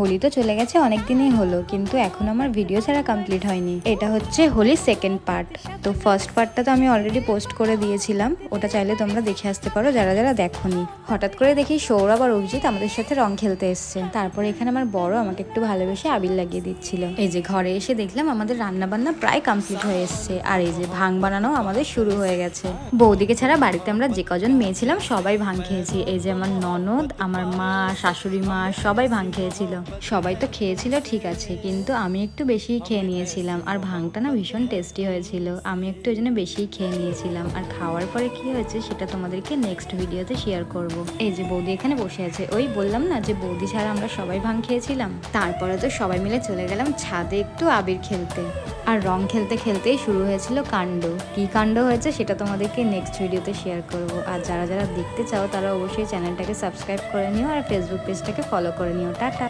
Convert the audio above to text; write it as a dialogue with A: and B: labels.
A: হোলি তো চলে গেছে অনেক দিনই হলো, কিন্তু এখন আমার ভিডিও ছাড়া কমপ্লিট হয়নি। এটা হচ্ছে হোলির সেকেন্ড পার্ট তো ফার্স্ট পার্টটা তো আমি অলরেডি পোস্ট করে দিয়েছিলাম, ওটা চাইলে তোমরা দেখে আসতে পারো, যারা যারা দেখোনি। হঠাৎ করে দেখি সৌরভ আর অভিজিৎ আমাদের সাথে রং খেলতে এসছে। তারপরে এখানে আমার বড় আমাকে একটু ভালোবেসে আবির লাগিয়ে দিচ্ছিল। এই যে ঘরে এসে দেখলাম আমাদের রান্না বান্না প্রায় কমপ্লিট হয়ে এসছে, আর এই যে ভাং বানানো আমাদের শুরু হয়ে গেছে। বৌদিকে ছাড়া বাড়িতে আমরা যে কজন মেয়ে ছিলাম, সবাই ভাং খেয়েছি। এই যে আমার ননদ, আমার মা, শাশুড়ি মা, সবাই ভাং খেয়েছিল। সবাই তো খেয়েছিল, ঠিক আছে, কিন্তু আমি একটু বেশি খেয়ে নিয়েছিলাম, আর ভাংটা না ভীষণ টেস্টি হয়েছিল, আমি একটু ওই জন্য বেশি খেয়ে নিয়েছিলাম, আর খাওয়ার পরে কি হয়েছে সেটা তোমাদেরকে নেক্সট ভিডিওতে শেয়ার করব। এই যে বৌদি এখানে বসে আছে, ওই বললাম না যে বৌদি ছাড়া আমরা সবাই ভাং খেয়েছিলাম, তারপরে তো সবাই মিলে চলে গেলাম ছাদে একটু আবির খেলতে, আর রং খেলতে খেলতেই শুরু হয়েছিল কাণ্ড, কি কাণ্ড হয়েছে সেটা তোমাদেরকে নেক্সট ভিডিওতে শেয়ার করব, আর যারা যারা দেখতে চাও তারা অবশ্যই চ্যানেলটাকে সাবস্ক্রাইব করে নিও, আর ফেসবুক পেজটাকে ফলো করে নিও, টাটা।